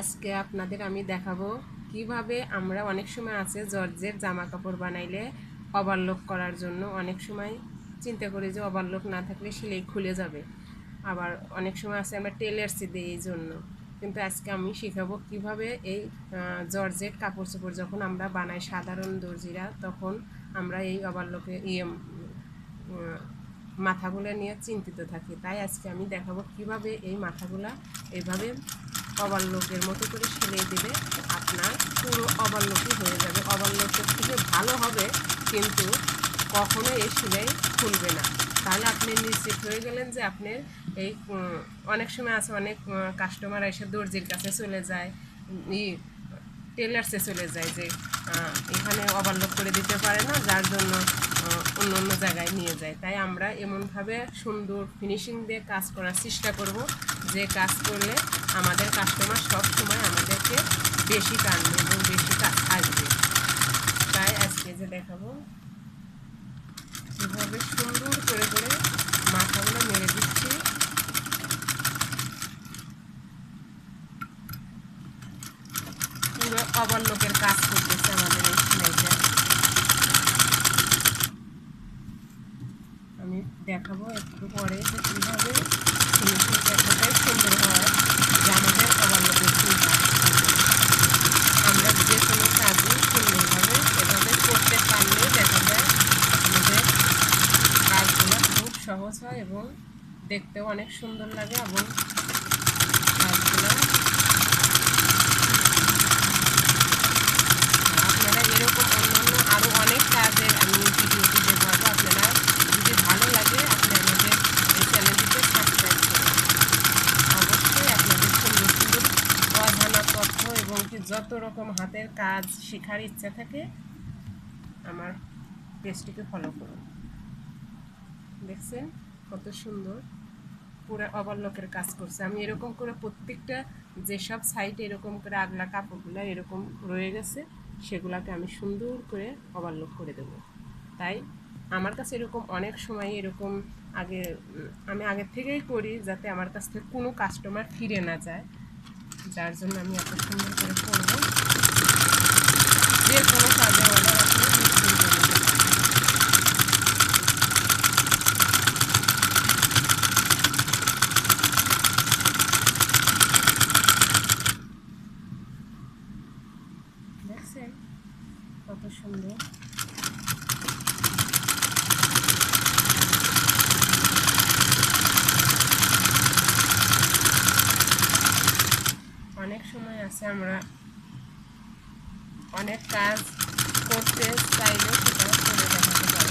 আজকে আপনাদের আমি দেখাবো কীভাবে আমরা অনেক সময় আছে জর্জের জামা কাপড় বানাইলে ওভারলোক করার জন্য। অনেক সময় চিন্তা করি যে ওভারলোক না থাকলে সেলাই খুলে যাবে। আবার অনেক সময় আছে আমরা টেলার্সে দিই এই জন্য। কিন্তু আজকে আমি শেখাবো কীভাবে এই জর্জের কাপড় চোপড় যখন আমরা বানাই সাধারণ দর্জিরা, তখন আমরা এই ওভারলোকে ইয়ে মাথাগুলো নিয়ে চিন্তিত থাকি। তাই আজকে আমি দেখাবো কীভাবে এই মাথাগুলা এইভাবে ওভারলোকের মতো করে সেলাই দিলে আপনার পুরো ওভারলোকই হয়ে যাবে। ওভারলোকের থেকে ভালো হবে, কিন্তু কখনো এই সেলাই খুলবে না। তাহলে আপনি নিশ্চিত হয়ে গেলেন যে আপনার এই অনেক সময় আছে অনেক কাস্টমার এসে দর্জির কাছে চলে যায় ই টেলার্সে চলে যায় যে এখানে ওভারলোক করে দিতে পারে না, যার জন্য অন্য অন্য জায়গায় নিয়ে যায়। তাই আমরা এমনভাবে সুন্দর ফিনিশিং দিয়ে কাজ করার চেষ্টা করব যে কাজ করলে আমাদের কাস্টমার সব সময় আমাদেরকে বেশি টানবে এবং বেশি আসবে। তাই আজকে যে দেখাবো, কীভাবে সুন্দর করে করে মাথাগুলো মেরে দিচ্ছি। পুরো ওভারলোকের কাজ করতেছে আমাদের এই সেলাইটা আমি দেখাবো একটু পরে যে কীভাবে ফিনিশিং সুন্দর হয়। যে আমাদের ওভারলোকের আমরা যে কোনো কাজই সুন্দরভাবে এভাবে করতে পারলেই দেখা যায় আমাদের কাজগুলো খুব সহজ হয় এবং দেখতেও অনেক সুন্দর লাগে এবং কাজগুলো আপনারা এরকম অন্যান্য আরও অনেক কাজের আমি ভিডিওটি দেখাবো আপনারা যদি ভালো লাগে আপনি আমাদের এই চ্যানেলটিতে সাবস্ক্রাইব করুন অবশ্যই আপনাদের সুন্দর সুন্দর অজানা তথ্য এবং কি যত রকম হাতের কাজ শেখার ইচ্ছা থাকে, আমার পেজটিকে ফলো করুন। দেখছেন কত সুন্দর পুরো ওভারলোকের কাজ করছে। আমি এরকম করে প্রত্যেকটা যেসব সাইডে এরকম করে আগলা কাপড়গুলো এরকম রয়ে গেছে, সেগুলাকে আমি সুন্দর করে ওভারলোক করে দেবো। তাই আমার কাছে এরকম অনেক সময় এরকম আগে আমি আগের থেকেই করি যাতে আমার কাছ থেকে কোনো কাস্টমার ফিরে না যায়। যার জন্য আমি এত সুন্দর করে করব যে কোনো কাজের অর্ডার আপনি নিশ্চয়ই করে নিতে পারেন। দেখছেন কত সুন্দর আছে আমরা অনেক কাজ করতে চাইলে সেটা করে দেখাতে পারি